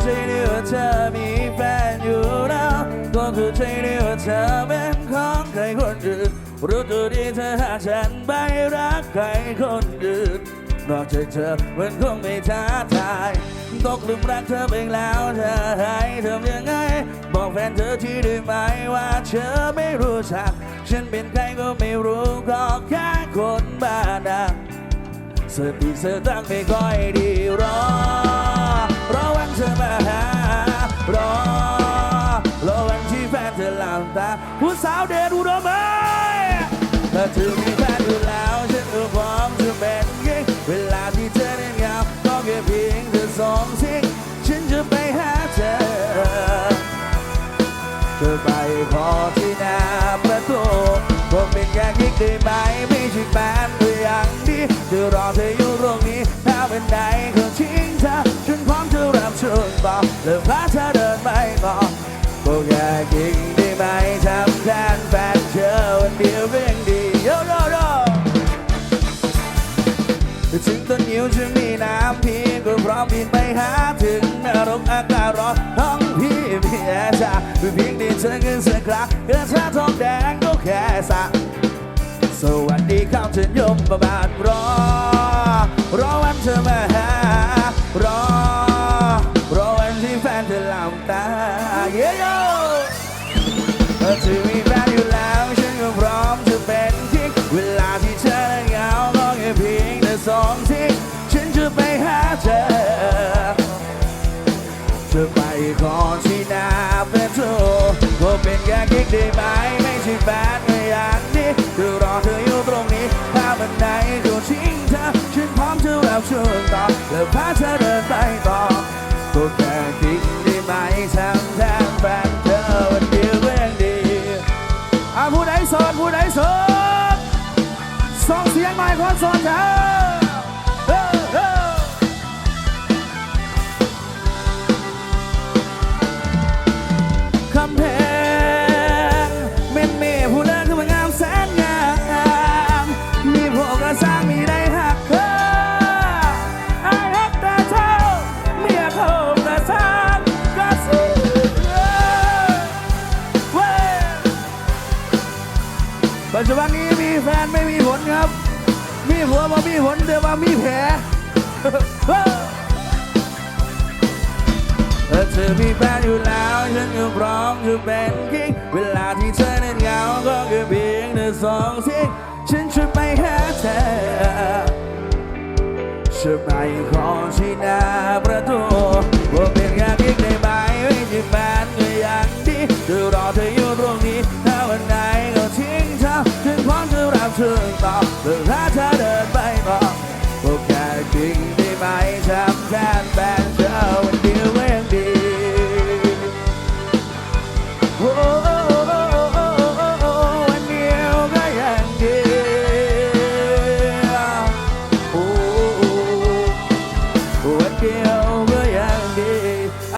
ก็เข้าใจดีว่าเธอมีแฟนอยู่แล้วก็เข้าใจดีว่าเธอเป็นของใครคนอื่นรู้ตัวดีเธอหากฉันไปรักใครคนอื่นนอกจากเธอมันคงไม่ท้าทายตกหลุมรักเธอไปแล้วเธอให้ทำยังไง บอกแฟนเธอที่ได้ไหมว่าเธอไม่รู้จัก ฉันเป็นใครก็ไม่รู้ก็แค่คนบ้าดังสติสตังไม่ค่อยดี หลับตาผู้สาวเดนอุดมเอ้ยถ้าเธอมีแฟนอยู่แล้วฉันก็พร้อมจะเป็นยิ่งเวลาที่เธอเดินเหงก็แค่เพียงเธอส่งสิ่งฉันจะไปหาเธอเธอไปขอที่หน้าประตูผมเป็นแค่กิ๊กได้ไหมไม่ใช่แฟนหรืออย่างดีเธอรอเธออยู่ตรงนี้ถ้าเป็นไหนก็ทิ้งเธอฉันพร้อมจะรับช่วงต่อเลิกพาเธอเดินไปก่อ ถึงต้นยิ้วจะมีน้ำพี่ก็พร้อมบินไปหาถึงนรกอากาศร้อนห้องพี่พี่แอร์จ้าเพียงด้เจอกันสักครั้งกระชาทองแดงก็แค่สะสวัสดีครับฉันยมประบาทรอ รอวันเธอมาหารอ รอวันที่แฟนเธอหลับตาเย้โยเธอ จะไปขอที่หน้าประตูว่าเป็นแค่กิ๊กได้ไหมไม่ใช่แฟนไม่อย่างนี้คือรอเธออยู่ตรงนี้ ถ้ามันไหนก็ทิ้งเธอฉันพร้อมจะรับช่วงต่อแล้วพาเธอเดินไปต่อก็แค่กิ๊กได้ไหมทำแทนแฟนเธอวันเดียวก็ยังดีอะผู้ใดโสดผู้ใดโสดส่งเสียงหน่อยคนโสดเธอ ปัจจุบันนี้มีแฟนไม่มีผลครับ มีผัวมามีผลแต่ว่ามีแผลเธอมีแฟนอยู่แล้วฉันก็พร้อมจะเป็นกิ๊กเวลาที่เธอนั้นเหงาก็แค่เพียงเธอสองสิ่งฉันจะไปหาเธอจะไปขอที่หน้าประตูว่าเป็นแค่กิ๊กได้ไหมไม่ใช่แฟนก็ยังดีเธอรอเธออยู่